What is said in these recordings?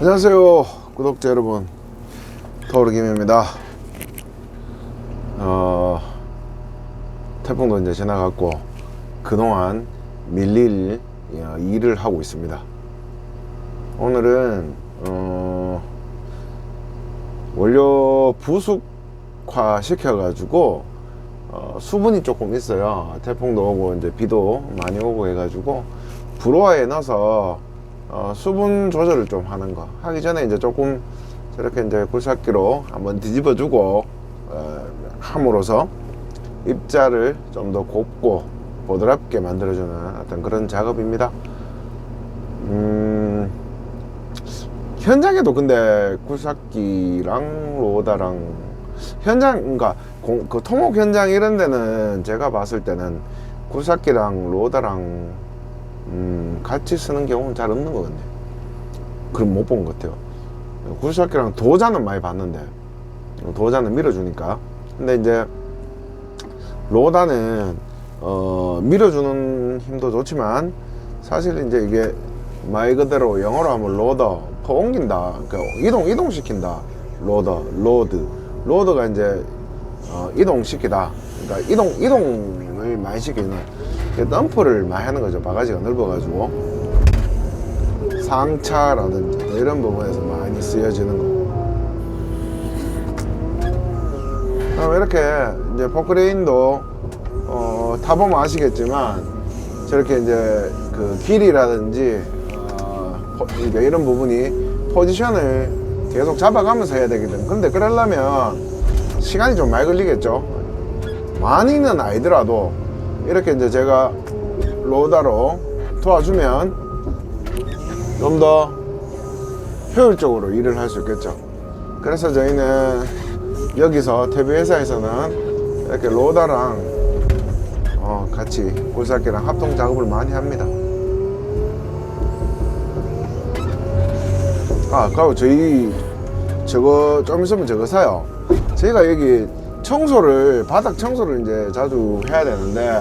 안녕하세요 구독자 여러분. 더우르김입니다. 어, 태풍도 이제 지나갔고 그동안 밀릴 어, 일을 하고 있습니다. 오늘은 어, 원료 부숙화 시켜 가지고 어, 수분이 조금 있어요. 태풍도 오고 이제 비도 많이 오고 해가지고 불호화에 넣어서 어, 수분 조절을 좀 하는 거 하기 전에 이제 조금 저렇게 이제 굴삭기로 한번 뒤집어주고 어, 함으로써 입자를 좀 더 곱고 보드랍게 만들어주는 어떤 그런 작업입니다. 음, 현장에도 근데 굴삭기랑 로다랑 현장 그러니까 공- 그 통목 현장 이런 데는 제가 봤을 때는 굴삭기랑 로다랑 음, 같이 쓰는 경우는 잘 없는 것 같네요. 그럼 못 본 것 같아요. 굴삭기랑 도자는 많이 봤는데, 도자는 밀어주니까. 근데 이제, 로다는, 어, 밀어주는 힘도 좋지만, 사실 이제 이게 말 그대로 영어로 하면 로더, 퍼 옮긴다. 그러니까 이동, 이동시킨다. 로더, 로드. 로드가 이제, 어, 이동시키다. 그러니까 이동, 이동을 많이 시키는. 그 덤프를 많이 하는 거죠. 바가지가 넓어가지고. 상차라든지 뭐 이런 부분에서 많이 쓰여지는 거. 이렇게 이제 포크레인도 어, 타보면 아시겠지만 저렇게 이제 그 길이라든지 어, 포- 이제 이런 부분이 포지션을 계속 잡아가면서 해야 되거든. 근데 그러려면 시간이 좀 많이 걸리겠죠. 많이는 아니더라도 이렇게 이제 제가 로다로 도와주면 좀 더 효율적으로 일을 할 수 있겠죠. 그래서 저희는 여기서 태비 회사에서는 이렇게 로다랑 어, 같이 굴삭기랑 합동 작업을 많이 합니다. 아, 그리고 저희 저거 좀 있으면 저거 사요. 저희가 여기 청소를 바닥 청소를 이제 자주 해야 되는데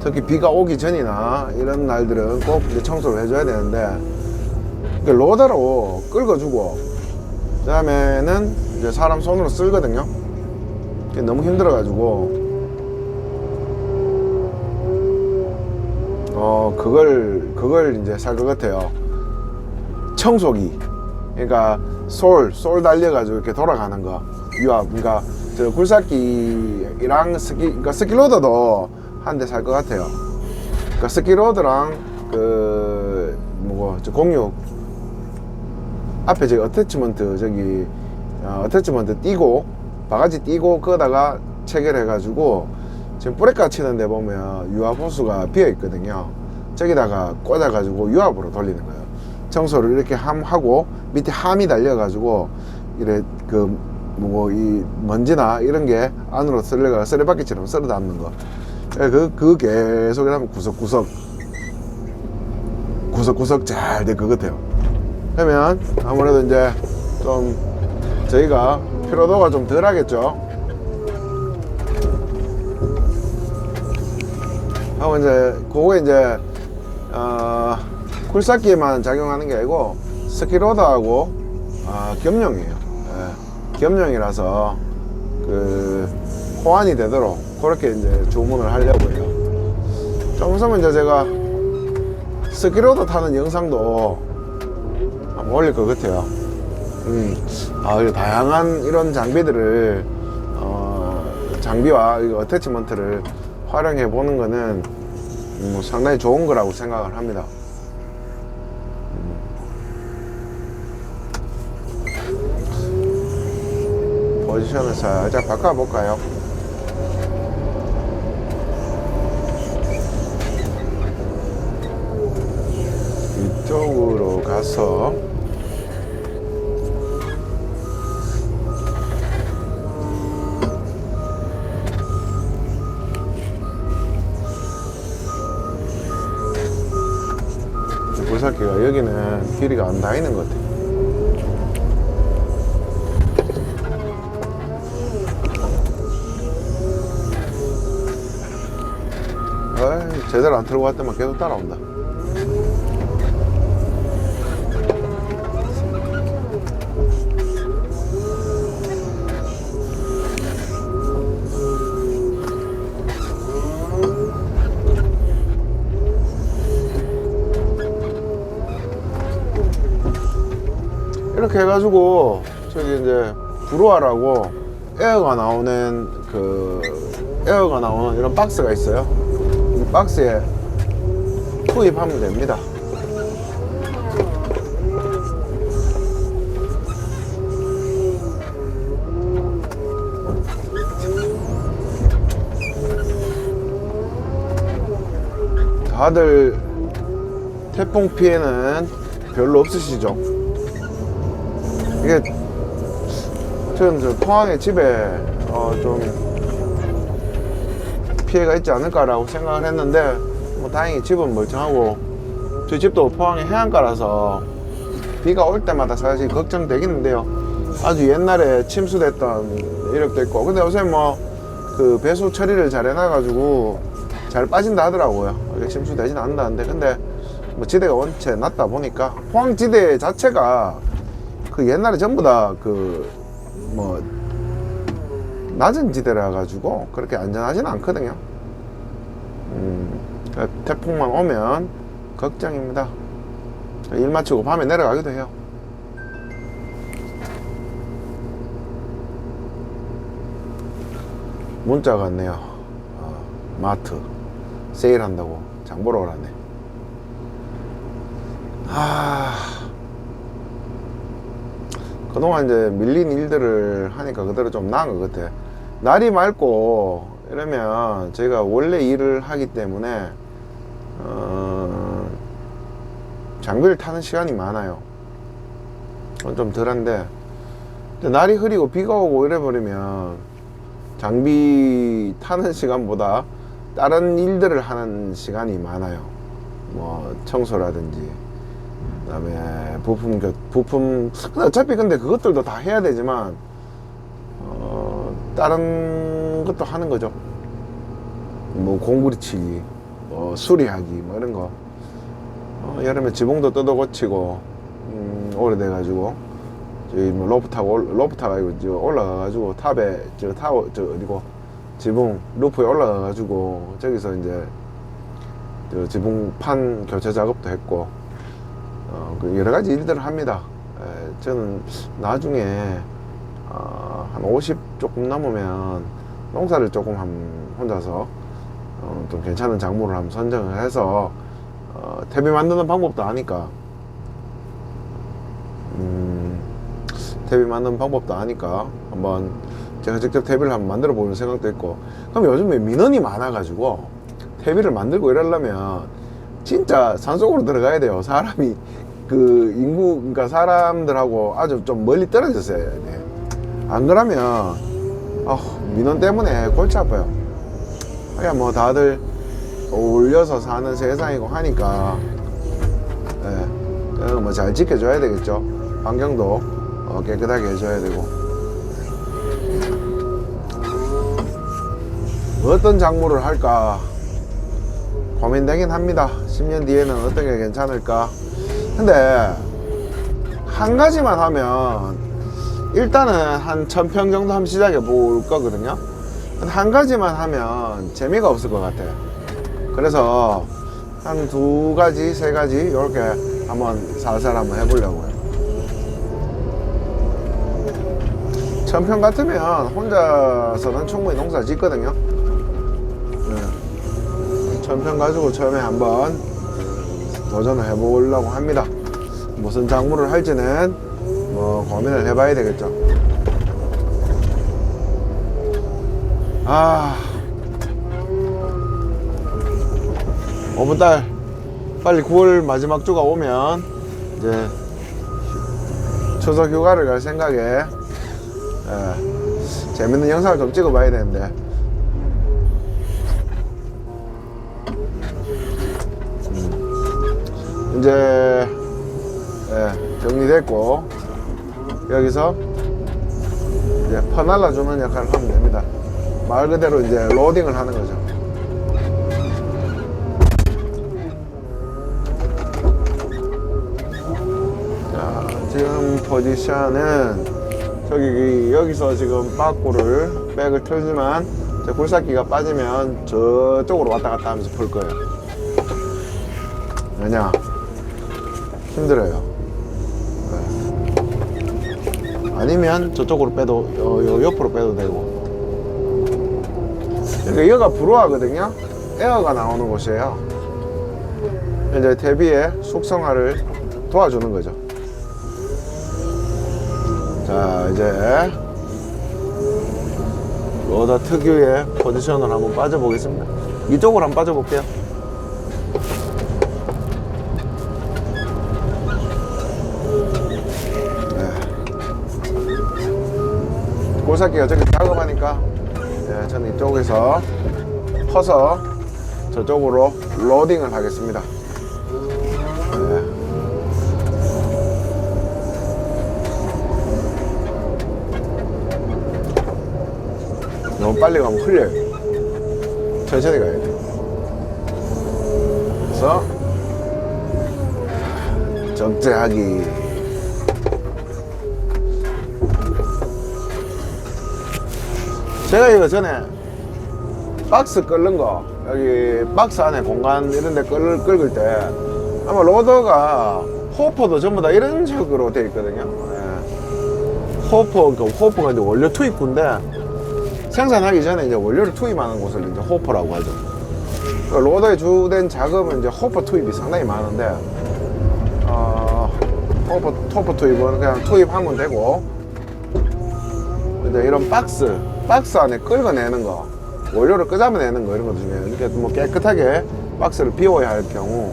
특히 비가 오기 전이나 이런 날들은 꼭 이제 청소를 해줘야 되는데 로더로 긁어주고 그 다음에는 이제 사람 손으로 쓸거든요. 너무 힘들어 가지고 어 그걸 그걸 이제 살 것 같아요. 청소기 그러니까 솔, 솔 달려가지고 이렇게 돌아가는 거. 유압. 그러니까 저 굴삭기랑 스키, 그러니까 스키로더도 한 대 살 것 같아요. 그러니까 스키로드랑 그 뭐고 저 공유 앞에 저기 어태치먼트 저기 어, 어태치먼트 띄고 바가지 띄고 그거다가 체결해가지고 지금 뿌레까 치는데 보면 유압 호수가 비어 있거든요. 저기다가 꽂아가지고 유압으로 돌리는 거예요. 청소를 이렇게 함 하고 밑에 함이 달려가지고 이래 그 뭐 이 먼지나 이런 게 안으로 쓸려가 쓰레바퀴처럼 쓸어 담는 거. 예, 그, 그 계속 이러면 구석구석 구석구석 잘 될 것 같아요. 그러면 아무래도 이제 좀 저희가 피로도가 좀 덜 하겠죠. 하고 이제 그거에 이제 어, 굴삭기에만 작용하는 게 아니고 스키로더하고 어, 겸용이에요. 예, 겸용이라서 그 호환이 되도록 그렇게 이제 주문을 하려고 해요. 좀 있으면 이제 제가 스키로더 타는 영상도 한번 올릴 것 같아요. 음, 아, 다양한 이런 장비들을, 어, 장비와 이 어태치먼트를 활용해 보는 거는 음, 뭐 상당히 좋은 거라고 생각을 합니다. 음. 포지션을 살짝 바꿔볼까요? 이 가서 굴삭기가 여기는 길이가 안 닿이는 것 같아요. 제대로 안 틀고 왔더만 계속 따라온다. 이렇게 해가지고 저기 이제 브루아라고 에어가 나오는 그 에어가 나오는 이런 박스가 있어요. 이 박스에 투입하면 됩니다. 다들 태풍 피해는 별로 없으시죠? 이게 저는 저 포항에 집에 어 좀 피해가 있지 않을까라고 생각을 했는데 뭐 다행히 집은 멀쩡하고 저희 집도 포항에 해안가라서 비가 올 때마다 사실 걱정되겠는데요. 아주 옛날에 침수됐던 이력도 있고 근데 요새 뭐 그 배수 처리를 잘 해놔가지고 잘 빠진다 하더라고요. 침수되진 않는다는데 근데 뭐 지대가 원체 낮다 보니까 포항 지대 자체가 그 옛날에 전부 다 그 뭐 낮은 지대라 가지고 그렇게 안전하진 않거든요. 음, 그러니까 태풍만 오면 걱정입니다. 일 마치고 밤에 내려가기도 해요. 문자가 왔네요. 어, 마트 세일한다고 장 보러 오라네. 아, 그동안 이제 밀린 일들을 하니까 그대로 좀 나은 것 같아. 날이 맑고 이러면 저희가 원래 일을 하기 때문에 어, 장비를 타는 시간이 많아요. 좀 덜한데 날이 흐리고 비가 오고 이래버리면 장비 타는 시간보다 다른 일들을 하는 시간이 많아요. 뭐 청소라든지 그다음에 부품 교 부품 어차피 근데 그것들도 다 해야 되지만 어 다른 것도 하는 거죠. 뭐 공구리 치기, 뭐 수리하기 뭐 이런 거. 어, 여름에 지붕도 뜯어 고치고 음, 오래돼가지고 저희 뭐 로프 타고 올- 로프 타가지고 저 올라가가지고 탑에 저 타워 저 어디고 지붕 루프에 올라가가지고 저기서 이제 저 지붕판 교체 작업도 했고 어, 그 여러 가지 일들을 합니다. 에, 저는 나중에 어, 한50 조금 넘으면 농사를 조금 한 혼자서 어, 좀 괜찮은 작물을 한번 선정을 해서 어, 탭이 만드는 방법도 아니까 음, 탭이 만드는 방법도 아니까 한번 제가 직접 탭을 한번 만들어 보는 생각도 있고 그럼 요즘에 민원이 많아가지고 탭을 만들고 이러려면 진짜 산속으로 들어가야 돼요 사람이 그 인구 그러니까 사람들하고 아주 좀 멀리 떨어졌어야 돼. 안 그러면 아, 민원 때문에 골치 아파요. 그냥 뭐 다들 어울려서 사는 세상이고 하니까 예, 뭐잘 지켜줘야 되겠죠. 환경도 어, 깨끗하게 해줘야 되고 어떤 작물을 할까 고민되긴 합니다. 10년 뒤에는 어떤 게 괜찮을까. 근데 한 가지만 하면 일단은 한 천 평 정도 한번 시작해 볼 거거든요. 한 가지만 하면 재미가 없을 것 같아요. 그래서 한 두 가지, 세 가지 이렇게 한번 살살 한번 해보려고요. 천평 같으면 혼자서는 충분히 농사 짓거든요. 네. 천평 가지고 처음에 한번 도전을 해보려고 합니다. 무슨 작물을 할지는 뭐 고민을 해봐야 되겠죠. 아, 5분달 빨리 9월 마지막 주가 오면 이제 추석 휴가를 갈 생각에 예, 재밌는 영상을 좀 찍어봐야 되는데 이제 예, 정리됐고 여기서 이제 퍼날라 주는 역할을 하면 됩니다. 말 그대로 이제 로딩을 하는 거죠. 자, 지금 포지션은 저기 여기서 지금 빠꾸를 백을 틀지만 제 굴삭기가 빠지면 저쪽으로 왔다 갔다 하면서 풀 거예요. 왜냐? 힘들어요. 네. 아니면 저쪽으로 빼도 어, 요 옆으로 빼도 되고. 그러니까 여기가 브로아거든요? 에어가 나오는 곳이에요. 이제 대비의 속성화를 도와주는 거죠. 자 이제 로더 특유의 포지션을 한번 빠져보겠습니다. 이쪽으로 한번 빠져볼게요 골삭기가 저기 작업하니까 예, 저는 이쪽에서 퍼서 저쪽으로 로딩을 하겠습니다. 예. 너무 빨리 가면 흘려요. 천천히 가야 돼. 그래서 적재하기. 제가 이거 전에 박스 끓는 거 여기 박스 안에 공간 이런 데 끌, 긁을 때 아마 로더가 호퍼도 전부 다 이런 식으로 되어 있거든요 예. 호퍼 그 호퍼가 이제 원료 투입구인데 생산하기 전에 이제 원료를 투입하는 곳을 이제 호퍼라고 하죠 그 로더에 주된 자금은 이제 호퍼 투입이 상당히 많은데 어, 호퍼, 호퍼 투입은 그냥 투입하면 되고 이제 이런 박스, 박스 안에 긁어내는 거, 원료를 끄잡아내는 거 이런 것도 중요해요. 이렇게 뭐 깨끗하게 박스를 비워야 할 경우.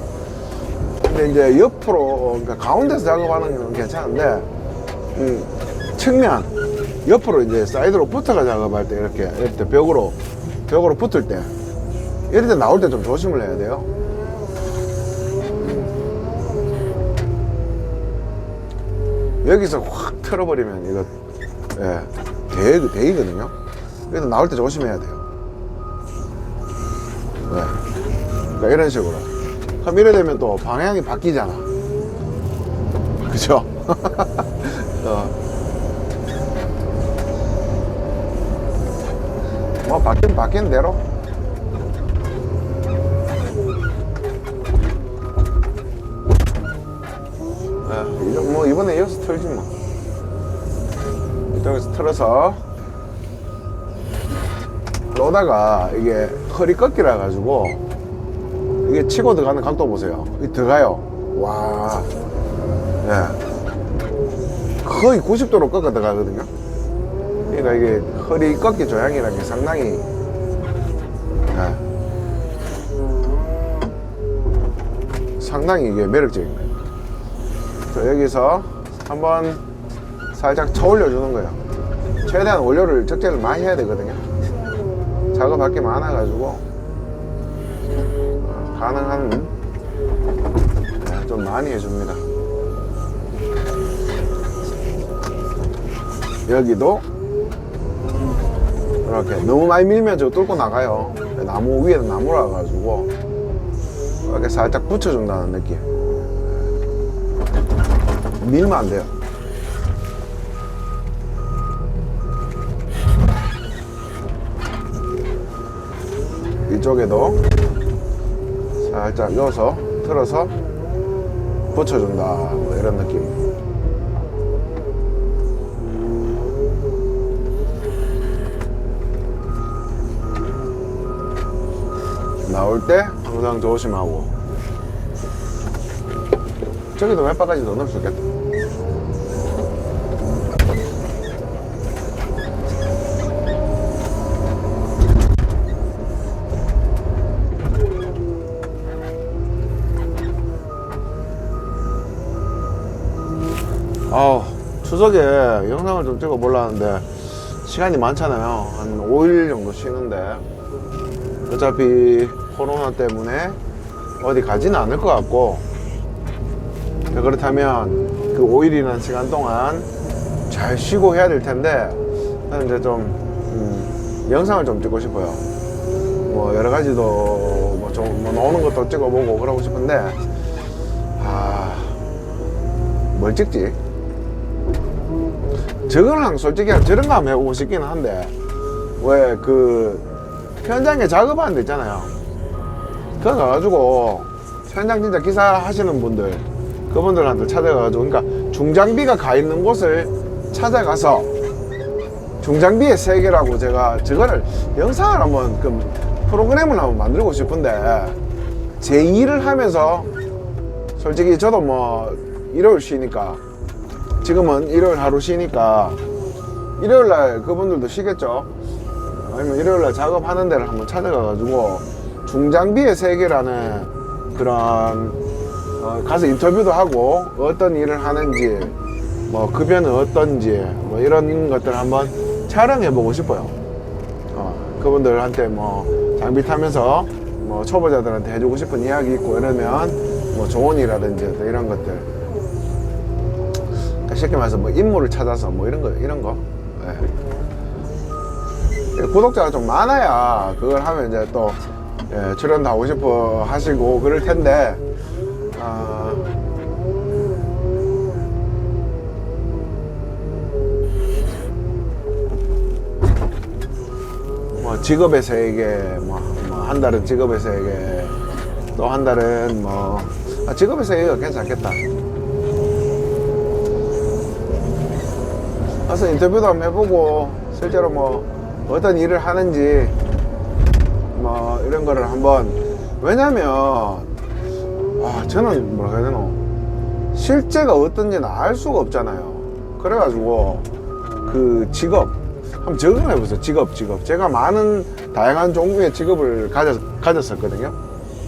근데 이제 옆으로, 그러니까 가운데서 작업하는 건 괜찮은데, 음, 측면, 옆으로 이제 사이드로 붙어가 작업할 때 이렇게, 이렇게 벽으로, 벽으로 붙을 때, 이럴 때 나올 때 좀 조심을 해야 돼요. 여기서 확 틀어버리면 이거, 예, 대, 대이거든요. 그래서 나올 때 조심해야 돼요. 네. 그러니까 이런 식으로. 그럼 이래 되면 또 방향이 바뀌잖아. 그죠? 어. 뭐, 바뀐, 바뀐 대로. 네, 뭐, 이번에 이어서 털지 뭐. 이쪽에서 틀어서 로다가 이게 허리 꺾이라 가지고 이게 치고 들어가는 각도 보세요. 이 들어가요. 와, 예, 거의 90도로 꺾어 들어가거든요. 그러니까 이게 허리 꺾기 조향이라는 게 상당히 예, 상당히 이게 매력적인 거예요. 자, 여기서 한번 살짝 쳐올려 주는 거예요. 최대한 원료를 적재를 많이 해야 되거든요. 작업할 게 많아가지고 어, 가능한 네, 좀 많이 해줍니다. 여기도 이렇게 너무 많이 밀면 저 뚫고 나가요. 나무 위에는 나무라 가지고 이렇게 살짝 붙여준다는 느낌. 밀면 안 돼요. 이쪽에도 살짝 넣어서 틀어서 붙여준다. 뭐 이런 느낌. 나올 때 항상 조심하고. 저기도 몇 바가지 더 넣을 수 있겠다 추석에 영상을 좀 찍어 보려는데 시간이 많잖아요. 한 5일 정도 쉬는데. 어차피 코로나 때문에 어디 가지는 않을 것 같고. 그렇다면 그 5일이라는 시간 동안 잘 쉬고 해야 될 텐데 저는 이제 좀 음, 영상을 좀 찍고 싶어요. 뭐 여러 가지도 뭐좀 뭐 나오는 것도 찍어보고 그러고 싶은데. 아 뭘 찍지? 저거랑 솔직히 저런 거 한번 해보고 싶기는 한데 왜 그 현장에 작업하는 데 있잖아요. 그거 가가지고 현장 진짜 기사 하시는 분들 그분들한테 찾아가가지고 그러니까 중장비가 가 있는 곳을 찾아가서 중장비의 세계라고 제가 저거를 영상을 한번 그 프로그램을 한번 만들고 싶은데 제 일을 하면서 솔직히 저도 뭐 일요일 쉬니까 지금은 일요일 하루 쉬니까 일요일 날 그분들도 쉬겠죠 아니면 일요일 날 작업하는 데를 한번 찾아가 가지고 중장비의 세계라는 그런 어, 가서 인터뷰도 하고 어떤 일을 하는지 뭐 급여는 어떤지 뭐 이런 것들 한번 촬영해 보고 싶어요. 어, 그분들한테 뭐 장비 타면서 뭐 초보자들한테 해주고 싶은 이야기 있고 이러면 뭐 조언이라든지 어떤 이런 것들 쉽게 말해서 뭐 인물을 찾아서 뭐 이런 거 이런 거. 예. 구독자가 좀 많아야 그걸 하면 이제 또 예, 출연도 하고 싶어 하시고 그럴 텐데 아, 뭐 직업의 세계 뭐한 달은 직업의 세계 또 한 달은 뭐 아, 직업의 세계가 괜찮겠다 가서 인터뷰도 한번 해보고 실제로 뭐 어떤 일을 하는지 뭐 이런 거를 한번. 왜냐면 아 저는 뭐라 해야 되노? 실제가 어떤지는 알 수가 없잖아요. 그래가지고 그 직업 한번 적응을 해보세요. 직업 직업. 제가 많은 다양한 종류의 직업을 가졌, 가졌었거든요.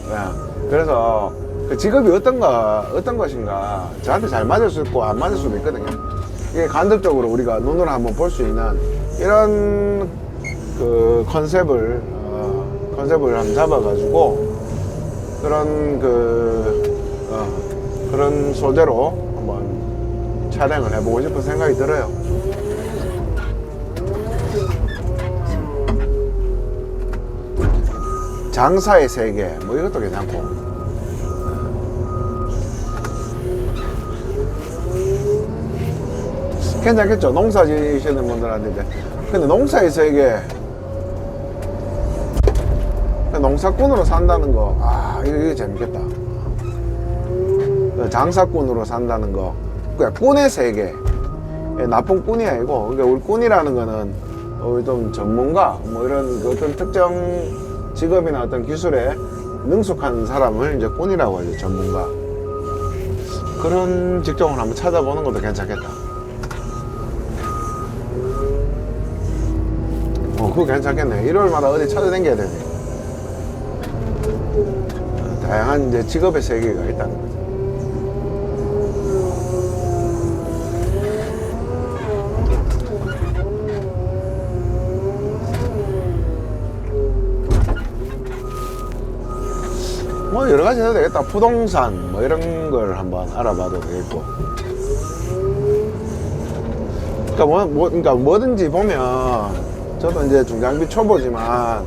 예. 그래서 그 직업이 어떤가 어떤 것인가 저한테 잘 맞을 수 있고 안 맞을 수도 있거든요 이게 간접적으로 우리가 눈으로 한번 볼 수 있는 이런 그 컨셉을 어, 컨셉을 한번 잡아가지고 그런 그 어, 그런 소재로 한번 촬영을 해보고 싶은 생각이 들어요. 장사의 세계 뭐 이것도 괜찮고 괜찮겠죠 농사 지시는 분들한테 이제. 근데 농사의 세계 농사꾼으로 산다는 거, 아, 이거 재밌겠다. 장사꾼으로 산다는 거. 그냥 꾼의 세계. 예, 나쁜 꾼이 아니고, 그러니까 우리 꾼이라는 거는 어, 좀 전문가, 뭐 이런 그 어떤 특정 직업이나 어떤 기술에 능숙한 사람을 이제 꾼이라고 하죠, 전문가. 그런 직종을 한번 찾아보는 것도 괜찮겠다. 어, 그거 괜찮겠네. 일요일마다 어디 찾아다녀야 되네. 다양한 이제 직업의 세계가 있다는 거죠. 뭐 여러 가지 해도 되겠다. 부동산 뭐 이런 걸 한번 알아봐도 되겠고. 그러니까 뭐, 뭐 그러니까 뭐든지 보면 저도 이제 중장비 초보지만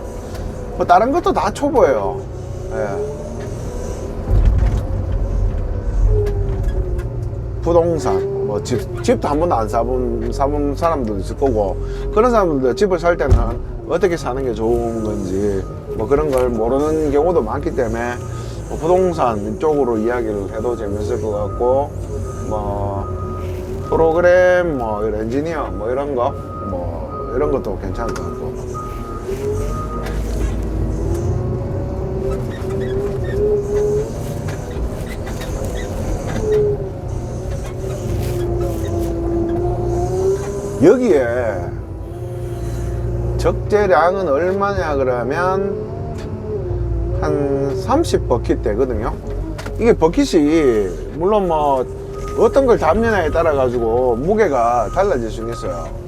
뭐 다른 것도 다 초보예요. 예. 부동산, 뭐 집, 집도 한 번도 안 사본, 사본 사람도 있을 거고, 그런 사람들도 집을 살 때는 어떻게 사는 게 좋은 건지, 뭐 그런 걸 모르는 경우도 많기 때문에, 뭐 부동산 쪽으로 이야기를 해도 재밌을 것 같고, 뭐, 프로그램, 뭐, 이런 엔지니어, 뭐 이런 거, 뭐, 이런 것도 괜찮을 것 같고. 여기에 적재량은 얼마냐 그러면 한 30버킷 되거든요 이게 버킷이 물론 뭐 어떤 걸 담느냐에 따라 가지고 무게가 달라질 수는 있어요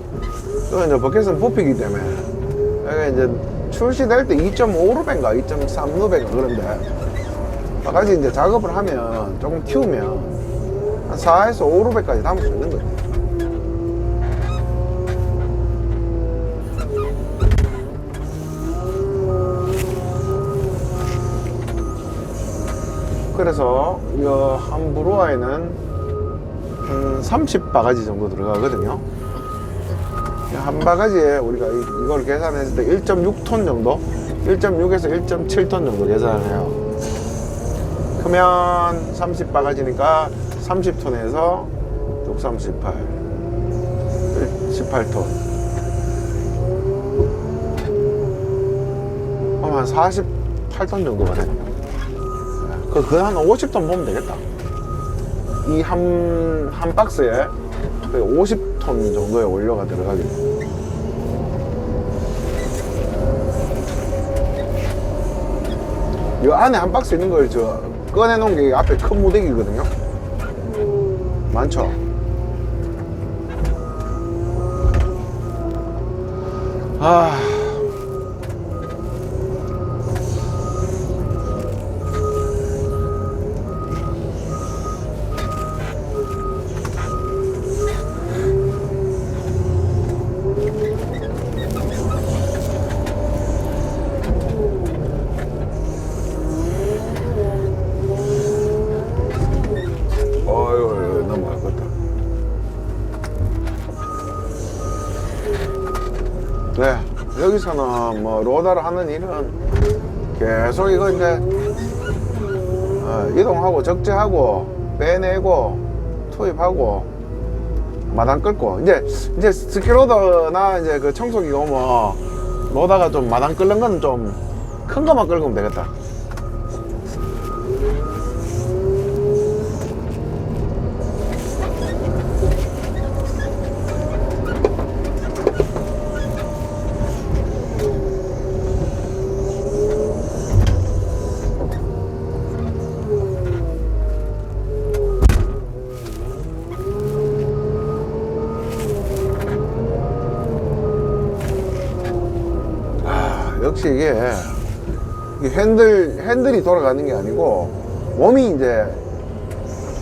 또 이제 버킷은 부피기 때문에. 이게 이제 출시될 때 2.5루벤가? 2.3루벤가? 그런데 같이 이제 작업을 하면 조금 키우면 한 4에서 5루벤까지 담을 수 있는 거예요 그래서 이 함부로아에는 한 30바가지 정도 들어가거든요. 한 바가지에 우리가 이- 이걸 계산했을 때 1.6톤 정도? 1.6에서 1.7톤 정도 계산을 해요. 크면 30바가지니까 30톤에서 6, 38. 18톤. 그럼 한 48톤 정도가 돼. 그, 그한 50톤 보면 되겠다. 이 한, 한 박스에 거 의 50톤 정도의 원료가 들어가겠네. 이 안에 한 박스 있는 걸 저 꺼내놓은 게 앞에 큰 무대기거든요. 많죠? 아. 로다를 하는 일은 계속 이거 이제 어, 이동하고 적재하고 빼내고 투입하고 마당 끌고 이제 이제 스키로더나 이제 그 청소기가 오면 로다가 좀 마당 끓는 건 좀 큰 것만 오면 되겠다. 역시 이게, 핸들, 핸들이 돌아가는 게 아니고, 몸이 이제,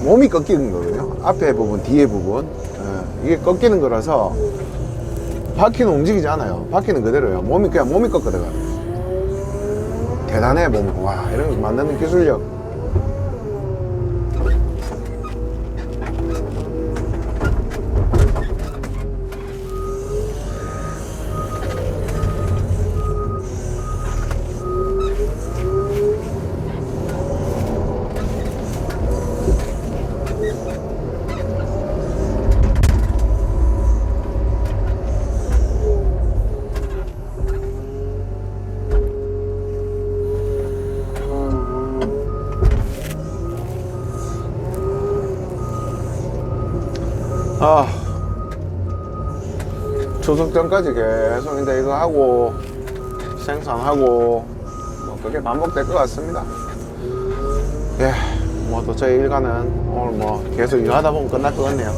몸이 꺾이는 거거든요. 앞에 부분, 뒤에 부분. 예, 이게 꺾이는 거라서, 바퀴는 움직이지 않아요. 바퀴는 그대로예요. 몸이, 그냥 몸이 꺾어들어가요. 대단해, 몸. 와, 이런 거 만드는 기술력. 아 추석 전까지 계속 이제 이거 하고 생산하고 뭐 그게 반복될 것 같습니다. 예, 뭐또 저희 일가는 오늘 뭐 계속 일하다 보면 끝날 것 같네요.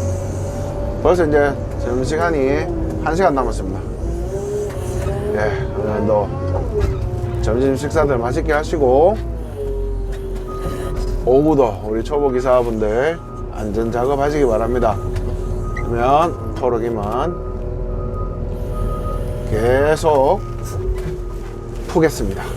벌써 이제 점심시간이 한시간 남았습니다. 예, 오늘도 점심 식사들 맛있게 하시고 오후도 우리 초보 기사분들 안전 작업하시기 바랍니다. 그러면 토록이만 계속 푸겠습니다.